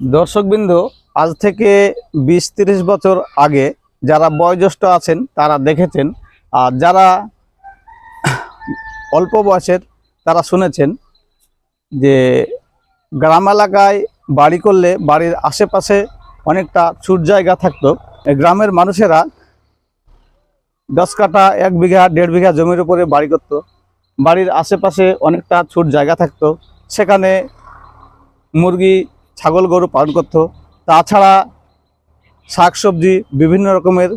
দর্শকবৃন্দ, আজ থেকে বিশ তিরিশ বছর আগে যারা বয়োজ্যেষ্ঠ আছেন, তারা দেখেছেন, আর যারা অল্প বয়সের, তারা শুনেছেন যে গ্রাম এলাকায় বাড়ি করলে বাড়ির আশেপাশে অনেকটা ছুট জায়গা থাকতো। গ্রামের মানুষেরা দশ কাঠা, এক বিঘা, দেড় বিঘা জমির উপরে বাড়ি করতো। বাড়ির আশেপাশে অনেকটা ছুট জায়গা থাকতো। সেখানে মুরগি ছাগল গরু পালন করতো। তাছাড়া শাকসবজি বিভিন্ন রকমের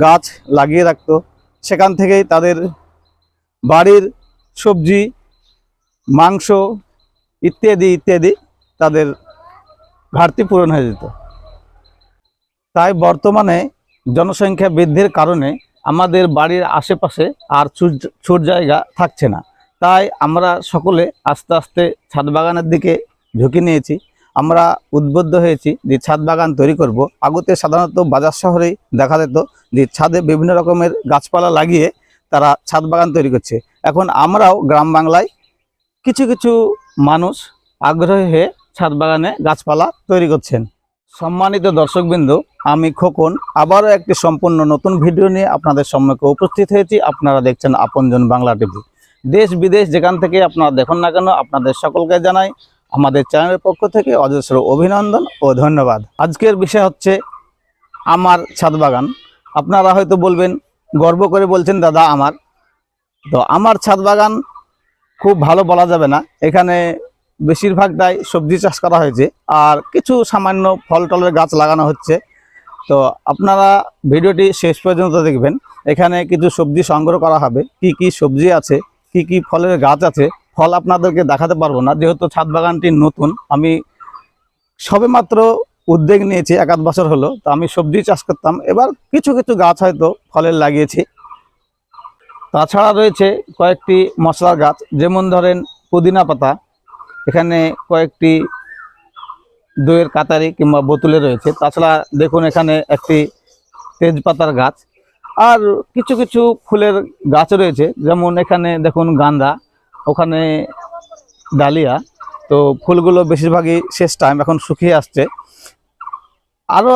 গাছ লাগিয়ে রাখতো। সেখান থেকেই তাদের বাড়ির সবজি, মাংস ইত্যাদি ইত্যাদি তাদের ঘাটতি পূরণ হয়ে যেত। তাই বর্তমানে জনসংখ্যা বৃদ্ধির কারণে আমাদের বাড়ির আশেপাশে আর ছুট- জায়গা থাকছে না। তাই আমরা সকলে আস্তে আস্তে ছাদ বাগানের দিকে ঝুঁকি নিয়েছি। আমরা উদ্বুদ্ধ হয়েছি যে ছাদ বাগান তৈরি করব। আগতে সাধারণত বাজার শহরেই দেখা যেত যে ছাদে বিভিন্ন রকমের গাছপালা লাগিয়ে তারা ছাদ বাগান তৈরি করছে। এখন আমরাও গ্রাম বাংলায় কিছু কিছু মানুষ আগ্রহী হয়ে ছাদ বাগানে গাছপালা তৈরি করছেন। সম্মানিত দর্শকবৃন্দ, আমি খোকন। আবারও একটি সম্পূর্ণ নতুন ভিডিও নিয়ে আপনাদের সম্মুখে উপস্থিত হয়েছি। আপনারা দেখছেন আপনজন বাংলা টিভি। দেশ বিদেশ যেখান থেকে আপনারা দেখুন না কেন, আপনাদের সকলকে জানাই আমাদের চ্যানেলের পক্ষ থেকে অজস্র অভিনন্দন ও ধন্যবাদ। আজকের বিষয় হচ্ছে আমার ছাদ বাগান। আপনারা হয়তো বলবেন, গর্ব করে বলছেন, দাদা, আমার। তো আমার ছাদ বাগান খুব ভালো বলা যাবে না। এখানে বেশিরভাগটাই সবজি চাষ করা হয়েছে আর কিছু সামান্য ফল টলের গাছ লাগানো হচ্ছে। তো আপনারা ভিডিওটি শেষ পর্যন্ত দেখবেন। এখানে কিছু সবজি সংগ্রহ করা হবে। কি কি সবজি আছে, কি কি ফলের গাছ আছে ফল আপনাদেরকে দেখাতে পারব না। যেহেতু ছাদ বাগানটি নতুন, আমি সবেমাত্র উদ্যোগ নিয়েছি এক আধ বছর হলো, তো আমি সবজি চাষ করতাম। এবার কিছু কিছু গাছ হয়তো ফলের লাগিয়েছি। তাছাড়া রয়েছে কয়েকটি মশলার গাছ, যেমন ধরেন পুদিনা পাতা, এখানে কয়েকটি দইয়ের কাতারি কিংবা বোতলে রয়েছে। তাছাড়া দেখুন এখানে একটি তেজপাতার গাছ, আর কিছু কিছু ফুলের গাছ রয়েছে। যেমন এখানে দেখুন গাঁদা ওখানে ডালিয়া। তো ফুলগুলো বেশিরভাগই শেষ টাইম এখন শুকিয়ে আসছে। আরও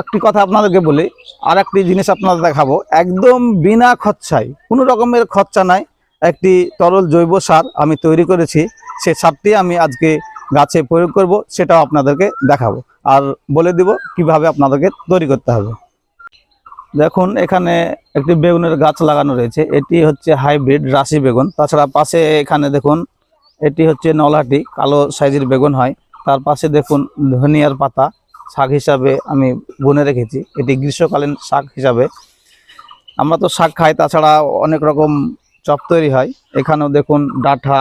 একটি কথা আপনাদেরকে বলি, আর একটি জিনিস আপনাদের দেখাবো। একদম বিনা খরচায়, কোনো রকমের খরচা নাই, একটি তরল জৈব সার আমি তৈরি করেছি। সে সারটি আমি আজকে গাছে প্রয়োগ করব, সেটাও আপনাদেরকে দেখাবো। আর বলে দিব কীভাবে আপনাদেরকে তৈরি করতে হবে। দেখুন, এখানে একটি বেগুনের গাছ লাগানো রয়েছে। এটি হচ্ছে হাইব্রিড রাশি বেগুন। তাছাড়া পাশে এখানে দেখুন, এটি হচ্ছে নলাটি কালো সাইজের বেগুন হয়। তার পাশে দেখুন, ধনিয়ার পাতা, শাক হিসাবে আমি বনে রেখেছি। এটি গ্রীষ্মকালীন শাক হিসাবে। আমরা তো শাক খাই, তাছাড়া অনেক রকম চপ তৈরি হয়। এখানেও দেখুন ডাঁটা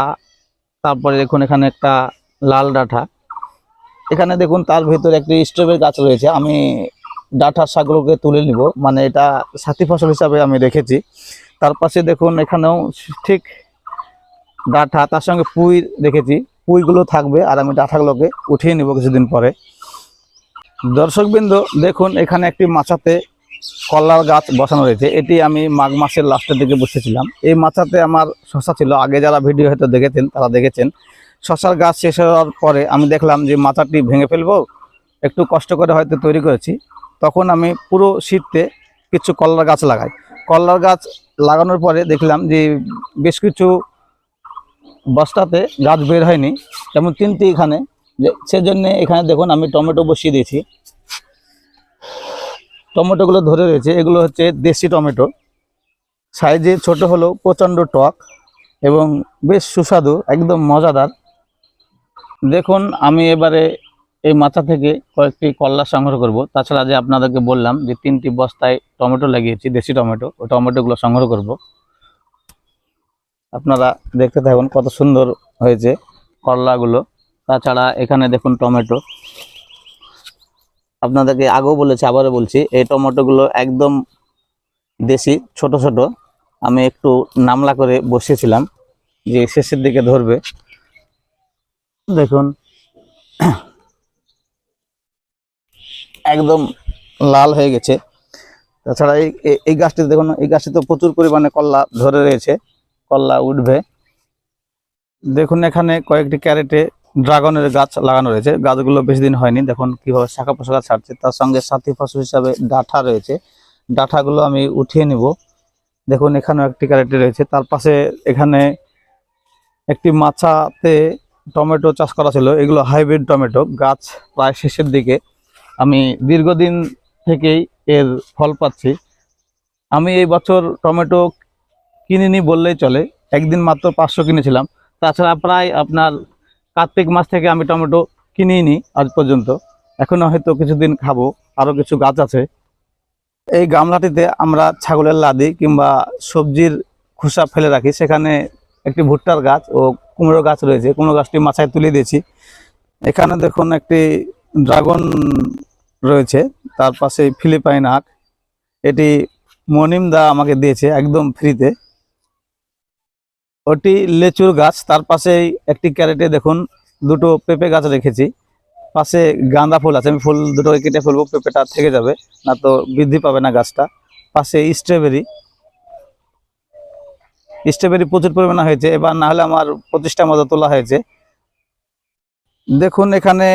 তারপরে দেখুন এখানে একটা লাল ডাঁটা এখানে দেখুন, তার ভিতরে একটি স্ট্রবেরি গাছ রয়েছে। আমি ডাঁটার শাকগুলোকে তুলে নিব। মানে এটা সাথী ফসল হিসাবে আমি রেখেছি তার পাশে দেখুন, এখানেও ঠিক ডাঁটা, তার সঙ্গে পুঁই রেখেছি পুঁইগুলো থাকবে আর আমি ডাঁটাগুলোকে উঠিয়ে নিব কিছুদিন পরে। দর্শকবৃন্দ, দেখুন, এখানে একটি মাচাতে কলার গাছ বসানো রয়েছে। এটি আমি মাঘ মাসের লাস্টের দিকে বসেছিলাম। এই মাছাতে আমার শশা ছিল। আগে যারা ভিডিও হয়তো দেখেছেন, তারা দেখেছেন। শশার গাছ শেষ হওয়ার পরে আমি দেখলাম যে মাচাটি ভেঙে ফেলব। একটু কষ্ট করে হয়তো তৈরি করেছি। তখন আমি পুরো শীতে কিছু কলার গাছ লাগাই। কলার গাছ লাগানোর পরে দেখলাম যে বেশ কিছু বস্তাতে গাছ বের হয়নি। যেমন তিনটি এখানে। সেজন্য এখানে দেখুন আমি টমেটো বসিয়ে দিয়েছি। টমেটোগুলো ধরে রয়েছে। এগুলো হচ্ছে দেশি টমেটো। সাইজে ছোট হলেও প্রচণ্ড টক এবং বেশ সুস্বাদু, একদম মজাদার। দেখুন আমি এবারে এই মাথা থেকে কয়েকটি কল্লা সংগ্রহ করব। তাছাড়া যে আপনাদেরকে বললাম যে তিনটি বস্তায় টমেটো লাগিয়েছি, দেশি টমেটো, ওই টমেটোগুলো সংগ্রহ করব। আপনারা দেখতে থাকুন কত সুন্দর হয়েছে করলাগুলো তাছাড়া এখানে দেখুন টমেটো। আপনাদেরকে আগেও বলেছি, আবারও বলছি, এই টমেটোগুলো একদম দেশি, ছোট ছোট। আমি একটু নামলা করে বসিয়েছিলাম, যে শেষের দিকে ধরবে। দেখুন একদম লাল হয়ে গেছে। তাছাড়া এই এই- এই গাছটি দেখুন, এই গাছটি তো প্রচুর পরিমাণে কল্লা ধরে রয়েছে কল্লা উঠবে। দেখুন এখানে কয়েকটি ক্যারেটে ড্রাগনের গাছ লাগানো রয়েছে। গাছগুলো বেশি দিন হয়নি, দেখুন কীভাবে শাখা পোশাখা ছাড়ছে। তার সঙ্গে সাথী ফসল হিসাবে ডাঁঠা রয়েছে। ডাঁঠাগুলো আমি উঠিয়ে নিব। দেখুন এখানেও একটি ক্যারেটে রয়েছে। তার পাশে এখানে একটি মাচাতে টমেটো চাষ করা ছিল। এগুলো হাইব্রিড টমেটো। গাছ প্রায় শেষের দিকে। আমি দীর্ঘদিন থেকেই এর ফল পাচ্ছি। আমি এই বছর টমেটো কিনিনি বললেই চলে, একদিন মাত্র পাঁচশো কিনেছিলাম। তাছাড়া প্রায় আপনার কার্তিক মাস থেকে আমি টমেটো কিনিই নি আজ পর্যন্ত। এখনও হয়তো কিছুদিন খাব, আরও কিছু গাছ আছে। এই গামলাটিতে আমরা ছাগলের লাদি কিংবা সবজির খোসা ফেলে রাখি। সেখানে একটি ভুট্টার গাছ ও কুমড়ো গাছ রয়েছে। কুমড়ো গাছটি মাথায় তুলে দিয়েছি। এখানে দেখুন একটি ড্রাগন রয়েছে। তার পাশে ফিলিপাইন আখ এটি মনিম দা আমাকে দিয়েছে একদম ফ্রিতে। ওটি লেচুর গাছ। তার পাশেই একটি ক্যারেটে দেখুন, দুটো পেঁপে গাছ রেখেছি। পাশে গাঁদা ফুল আছে। আমি ফুল দুটো কেটে ফেলব, পেঁপেটা থেকে যাবে, না তো বৃদ্ধি পাবে না গাছটা। পাশে স্ট্রবেরি। স্ট্রবেরি প্রচুর পরিমাণে হয়েছে। এবার না হলে আমার প্রতিষ্ঠা মতো তোলা হয়েছে। দেখুন, এখানে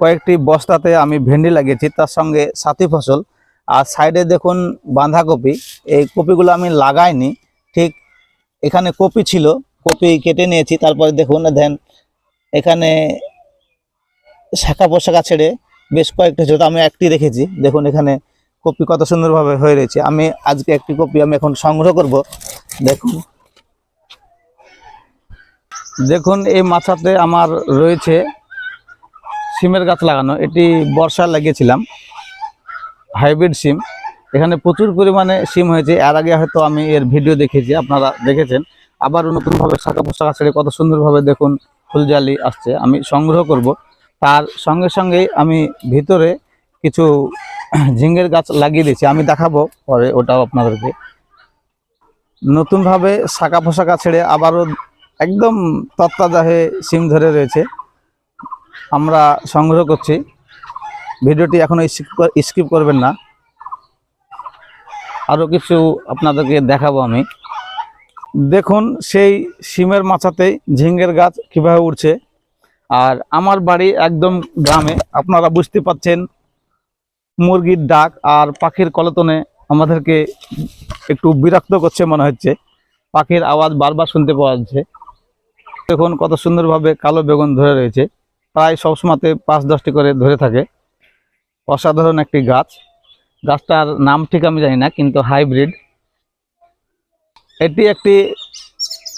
কয়েকটি বস্তাতে আমি ভেন্ডি লাগিয়েছি, তার সঙ্গে সাথী ফসল। আর সাইডে দেখুন বাঁধাকপি, এই কপিগুলো আমি লাগাইনি। ঠিক এখানে কপি ছিল, কপি কেটে নিয়েছি, তারপরে দেখুন, দেন এখানে শাখা পোশাখা ছেড়ে বেশ কয়েকটা ছোট আমি একটি রেখেছি। দেখুন, এখানে কপি কত সুন্দরভাবে হয়ে রয়েছে। আমি আজকে একটি কপি আমি এখন সংগ্রহ করব। দেখুন। দেখুন, এই মাথাতে আমার রয়েছে সিমের গাছ লাগানো, এটি বর্ষা লাগিয়েছিলাম, হাইব্রিড সিম। এখানে প্রচুর পরিমাণে সিম হয়েছে, এর আগে হয়তো আমি এর ভিডিও দেখেছি, আপনারা দেখেছেন। আবার নতুনভাবে শাখা পোশাখা ছেড়ে কত সুন্দরভাবে দেখুন, ফুলজালি আসছে, আমি সংগ্রহ করব। তার সঙ্গে সঙ্গেই আমি ভিতরে কিছু ঝিঙ্গের গাছ লাগিয়ে দিয়েছি, আমি দেখাবো পরে ওটাও আপনাদেরকে। নতুনভাবে শাখা পোশাখা ছেড়ে আবারও একদম তত্তাজা হয়ে সিম ধরে রয়েছে। আমরা সংগ্রহ করছি। ভিডিওটি এখনও স্কিপ করবেন না। আরও কিছু আপনাদেরকে দেখাবো আমি। দেখুন, সেই সিমের মাচাতেই ঝিঙ্গের গাছ কীভাবে উঠছে আর আমার বাড়ি একদম গ্রামে, আপনারা বুঝতে পাচ্ছেন, মুরগির ডাক আর পাখির কলতনে আমাদেরকে একটু বিরক্ত করছে মনে হচ্ছে। পাখির আওয়াজ বারবার শুনতে পাওয়া যাচ্ছে। দেখুন, কত সুন্দরভাবে কালো বেগুন ধরে রয়েছে। প্রায় সবসময়তে পাঁচ দশটি করে ধরে থাকে। অসাধারণ একটি গাছ। গাছটার নাম ঠিক আমি জানি না, কিন্তু হাইব্রিড। এটি একটি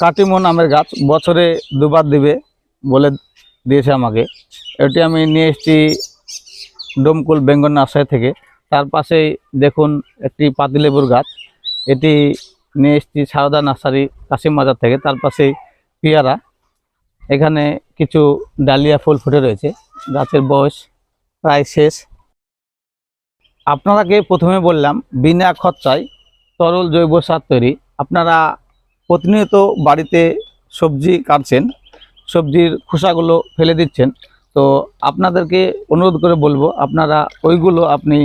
কাটিমন আমের গাছ। বছরে দুবার দিবে বলে দিয়েছে আমাকে। এটি আমি নিয়ে এসেছি ডোমকুল বেঙ্গল নার্সারি থেকে। তার পাশেই দেখুন একটি পাতিলেবুর গাছ। এটি নিয়ে এসেছি সারদা নার্সারি কাশিম বাজার থেকে। তার পাশেই পেয়ারা। এখানে কিছু ডালিয়া ফুল ফুটে রয়েছে। গাছের বয়স প্রায় শেষ। আপনারাকে প্রথমে বললাম, বিনা খরচায় তরল জৈব সার তৈরি। আপনারা প্রতিনিয়ত বাড়িতে সবজি কাটছেন, সবজির খোসাগুলো ফেলে দিচ্ছেন। তো আপনাদেরকে অনুরোধ করে বলব, আপনারা ওইগুলো আপনি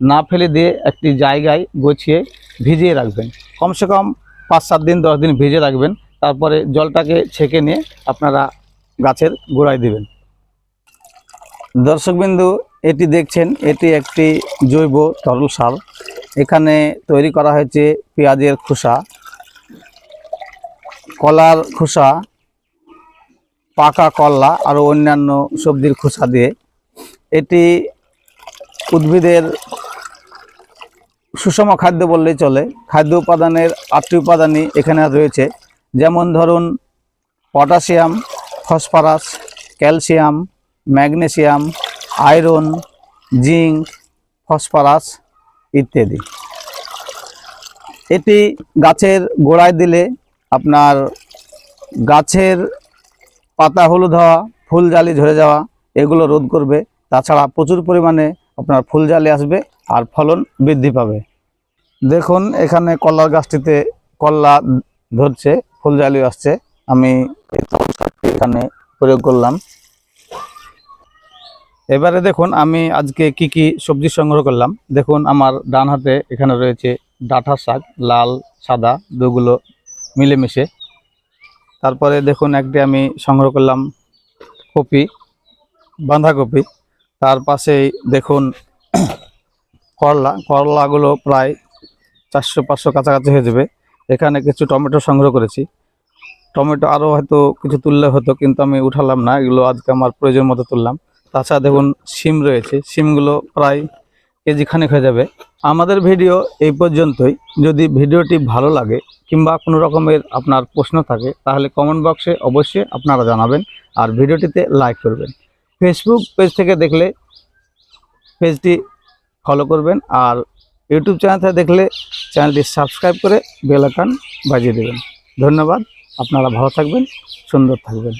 না ফেলে দিয়ে একটি জায়গায় গুছিয়ে ভিজিয়ে রাখবেন। কমসে কম পাঁচ সাত দিন, দশ দিন ভিজিয়ে রাখবেন। তারপরে জলটাকে ছেঁকে নিয়ে আপনারা গাছের গোড়ায় দিবেন। দর্শকবিন্দু, এটি দেখছেন, এটি একটি জৈব তরল সার। এখানে তৈরি করা হয়েছে পেঁয়াজের খোসা, কলার খোসা, পাকা কলা আরও অন্যান্য সবজির খোসা দিয়ে। এটি উদ্ভিদের সুষম খাদ্য বললেই চলে। খাদ্য উপাদানের আটটি উপাদানই এখানে রয়েছে। যেমন ধরুন potassium, phosphorus, calcium, magnesium, iron, zinc, phosphorus ইত্যাদি। এটি গাছের গোড়ায় দিলে আপনার গাছের পাতা হলুদ হওয়া ফুল জালি ঝরে যাওয়া, এগুলো রোধ করবে। তাছাড়া প্রচুর পরিমাণে আপনার ফুল জালি আসবে আর ফলন বৃদ্ধি পাবে। দেখুন, এখানে কলার গাছটিতে কলা ধরছে। ফুল জালি আসছে। আমি এখানে প্রয়োগ করলাম। এবারে দেখুন, আমি আজকে কি কি সবজি সংগ্রহ করলাম। দেখুন, আমার ডান হাতে এখানে রয়েছে ডাঁটা শাক, লাল, সাদা, দুগুলো মিলেমিশে। তারপরে দেখুন, একটি আমি সংগ্রহ করলাম কপি, বাঁধাকপি। তার পাশেই দেখুন, করলা। করলাগুলো প্রায় চারশো পাঁচশো কাছাকাছি হয়ে যাবে। এখানে কিছু টমেটো সংগ্রহ করেছি। টমেটো আরও হয়তো কিছু তুললে হতো, কিন্তু আমি উঠালাম না, এগুলো আজকে আমার প্রয়োজন মতো তুললাম। তাছাড়া দেখুন সিম রয়েছে সিমগুলো প্রায় কেজি খানেক হয়ে যাবে। আমাদের ভিডিও এই পর্যন্তই। যদি ভিডিওটি ভালো লাগে কিংবা কোনো রকমের আপনার প্রশ্ন থাকে, তাহলে কমেন্ট বক্সে অবশ্যই আপনারা জানাবেন আর ভিডিওটিতে লাইক করবেন। ফেসবুক পেজ থেকে দেখলে পেজটি ফলো করবেন আর ইউটিউব চ্যানেল থেকে দেখলে চ্যানেলটি সাবস্ক্রাইব করে বেল বাজিয়ে দেবেন। ধন্যবাদ। আপনারা ভালো থাকবেন সুন্দর থাকবেন।